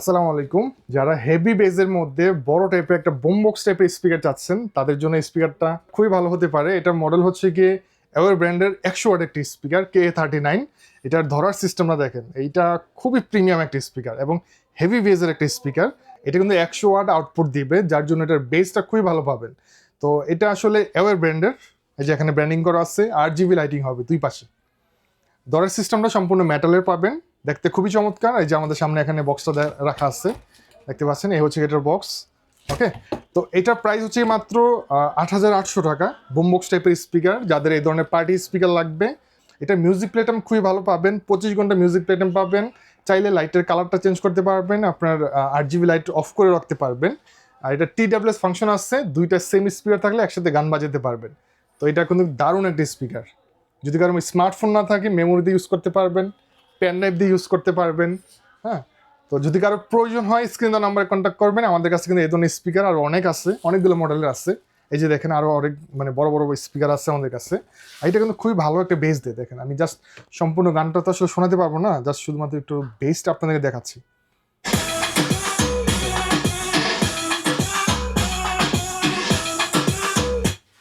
আসসালামু আলাইকুম। যারা হেভি বেজের মধ্যে বড় টাইপের একটা বোমবক্স টাইপের স্পিকার চাচ্ছেন, তাদের জন্য স্পিকারটা খুবই ভালো হতে পারে। এটার মডেল হচ্ছে গিয়ে অ্যাওয়ার ব্র্যান্ডের একশো ওয়াট একটি স্পিকার কে থার্টি নাইন এটার ধরার সিস্টেমটা দেখেন, এইটা খুবই প্রিমিয়াম একটা স্পিকার এবং হেভি বেজের একটা স্পিকার এটা কিন্তু একশো ওয়াট আউটপুট দিবে, যার জন্য এটার বেসটা খুবই ভালো পাবেন। তো এটা আসলে অ্যাওয়ার ব্র্যান্ডের এই যে এখানে ব্র্যান্ডিং করা আছে, আর জিবি লাইটিং হবে দুই পাশে। দরের সিস্টেমটা সম্পূর্ণ মেটালের পাবেন। দেখতে খুবই চমৎকার। এই যে আমাদের সামনে এখানে বক্সটা রাখা আছে। দেখতে পাচ্ছেন, এই হচ্ছে এটার বক্স ওকে তো এটার প্রাইস হচ্ছে মাত্র আট হাজার আটশো টাকা। বোমবক্স টাইপের স্পিকার যাদের এই ধরনের পার্টি স্পিকার লাগবে। এটা মিউজিক প্লেটাম খুবই ভালো পাবেন, পঁচিশ ঘণ্টা মিউজিক প্লেটাম পাবেন। চাইলে লাইটের কালারটা চেঞ্জ করতে পারবেন, আপনার আট জিবি লাইট অফ করে রাখতে পারবেন। আর এটা টি ডাব্লিউএস ফাংশন আসছে দুইটা সেম স্পিকার থাকলে একসাথে গান বাজাতে পারবেন। তো এটা কিন্তু দারুণ একটা স্পিকার যদি কারও স্মার্টফোন না থাকে মেমোরি দিয়ে ইউজ করতে পারবেন। পেন ড্রাইভ দিয়ে ইউজ করতে পারবেন হ্যাঁ? তো যদি কারও প্রয়োজন হয় স্ক্রিন নাম্বারে কন্ট্যাক্ট করবেন। আমাদের কাছে কিন্তু এই ধরনের স্পিকার আরও অনেক আছে, অনেকগুলো মডেলের আছে। এই যে দেখেন আরও অনেক মানে বড় বড় স্পিকার আছে আমাদের কাছে। এটা কিন্তু খুবই ভালো একটা বেস দেয় দেখেন। আমি জাস্ট সম্পূর্ণ গানটা তো আসলে শোনাতে পারব না জাস্ট শুধুমাত্র একটু বেসটা আপনাদেরকে দেখাচ্ছি।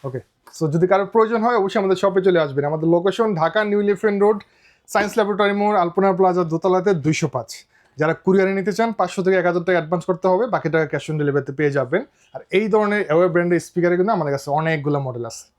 ওকে সো যদি কারোর প্রয়োজন হয়, অবশ্যই আমাদের শপে চলে আসবেন। আমাদের location Dhaka new elephant road science laboratory মোড়, আলপনা প্লাজা দোতলাতে দুইশো পাঁচ। যারা কুরিয়ারে নিতে চান, পাঁচশো থেকে এক হাজার টাকা অ্যাডভান্স করতে হবে, বাকি টাকা ক্যাশ অন ডেলিভারিতে পেয়ে যাবেন। আর এই ধরনের অ্যাওয়ে ব্র্যান্ডের স্পিকারে কিন্তু আমাদের কাছে অনেকগুলো মডেল আছে।